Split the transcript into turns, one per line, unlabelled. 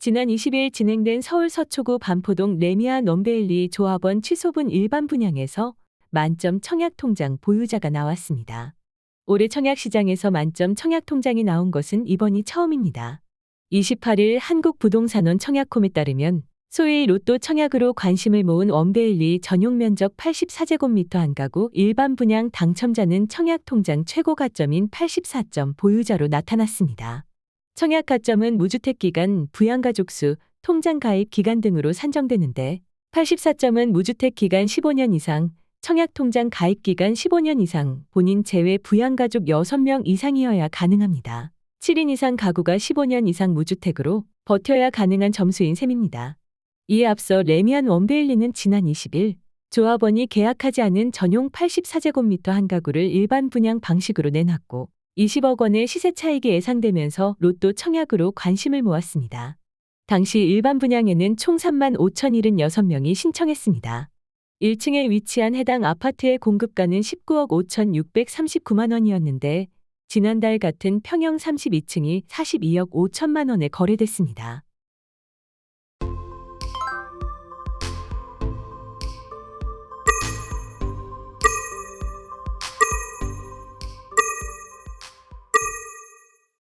지난 20일 진행된 서울 서초구 반포동 레미안 원베일리 조합원 취소분 일반 분양에서 만점 청약통장 보유자가 나왔습니다. 올해 청약시장에서 만점 청약통장이 나온 것은 이번이 처음입니다. 28일 한국부동산원 청약콤에 따르면 소위 로또 청약으로 관심을 모은 원베일리 전용 면적 84제곱미터 한 가구 일반 분양 당첨자는 청약통장 최고 가점인 84점 보유자로 나타났습니다. 청약 가점은 무주택 기간, 부양가족 수, 통장 가입 기간 등으로 산정되는데 84점은 무주택 기간 15년 이상, 청약 통장 가입 기간 15년 이상, 본인 제외 부양가족 6명 이상이어야 가능합니다. 7인 이상 가구가 15년 이상 무주택으로 버텨야 가능한 점수인 셈입니다. 이에 앞서 레미안 원베일리는 지난 20일 조합원이 계약하지 않은 전용 84제곱미터 한 가구를 일반 분양 방식으로 내놨고 20억 원의 시세 차익이 예상되면서 로또 청약으로 관심을 모았습니다. 당시 일반 분양에는 총 3만 5,076명이 신청했습니다. 1층에 위치한 해당 아파트의 공급가는 19억 5,639만 원이었는데 지난달 같은 평형 32층이 42억 5천만 원에 거래됐습니다.